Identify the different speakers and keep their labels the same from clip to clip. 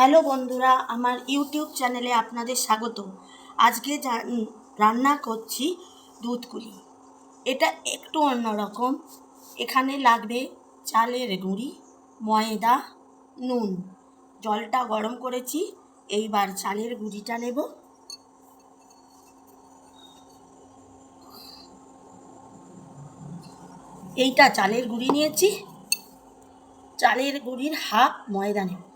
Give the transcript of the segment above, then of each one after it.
Speaker 1: Hello বন্ধুরা, আমার YouTube চ্যানেলে আপনাদের স্বাগত আজকে রান্না করছি দুধকুলি। এটা একটু অন্যরকম। এখানে লাগবে চালের গুঁড়ি, ময়দা, নুন। জলটা গরম করেছি, এইবার চালের গুঁড়িটা নেব। এইটা চালের গুঁড়ি নিয়েছি। চালের গুঁড়ির হাফ ময়দা নেব।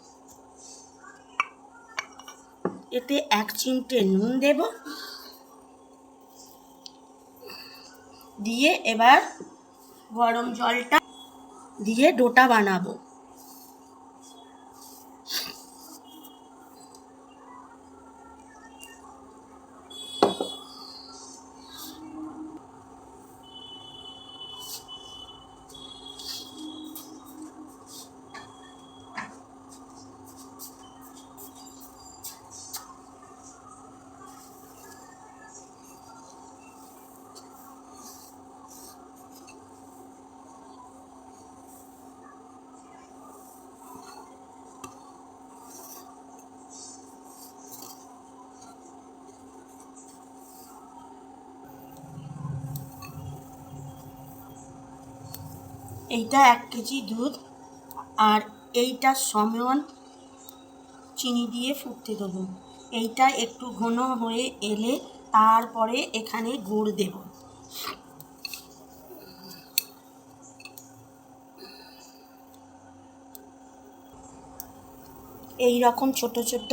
Speaker 1: এতে এক চিমটে নুন দেব। দিয়ে এবার গরম জলটা দিয়ে ডোটা বানাবো। এইটা এক কেজি দুধ আর এইটা সমান চিনি দিয়ে ফুটতে দেবো। এইটা একটু ঘন হয়ে এলে তারপরে এখানে গুড় দেব। এই রকম ছোট ছোট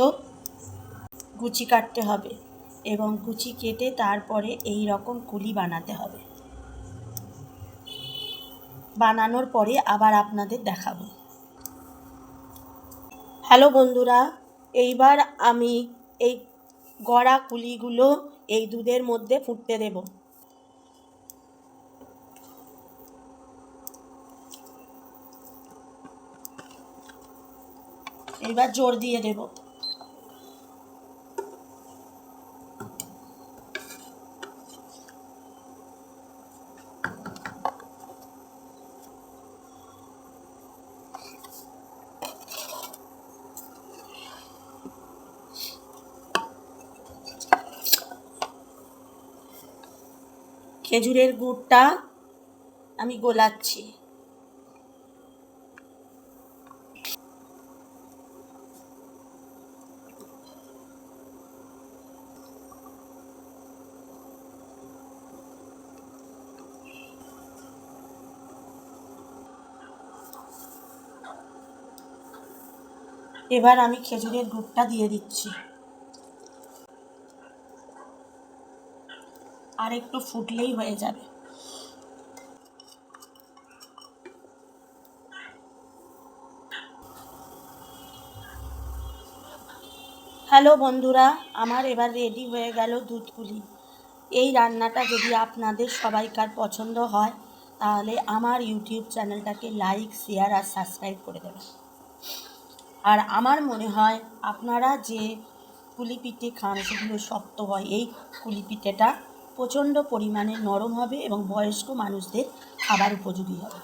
Speaker 1: গুচি কাটতে হবে এবং গুচি কেটে তারপরে এই রকম কুলি বানাতে হবে। বানানোর পরে আবার আপনাদের দেখাবো। হ্যালো বন্ধুরা, এইবার আমি এই গড়া কুলিগুলো এই দুধের মধ্যে ফুটতে দেব। এইবার জোর দিয়ে দেব। খেজুরের গুড়টা আমি গোলাচ্ছি। এবার আমি খেজুরের গুড়টা দিয়ে দিচ্ছি। আর একটু ফুটলেই হয়ে যাবে। হ্যালো বন্ধুরা, আমার এবার রেডি হয়ে গেল দুধপুলি এই রান্নাটা যদি আপনাদের সবাইকার পছন্দ হয়, তাহলে আমার ইউটিউব চ্যানেলটাকে লাইক, শেয়ার আর সাবস্ক্রাইব করে দেবেন। আর আমার মনে হয় আপনারা যে কুলি পিঠে খান, সেগুলো শক্ত হয়, এই কুলি পিঠেটা প্রচণ্ড পরিমাণে নরম হবে এবং বয়স্ক মানুষদের খাবার উপযোগী হবে।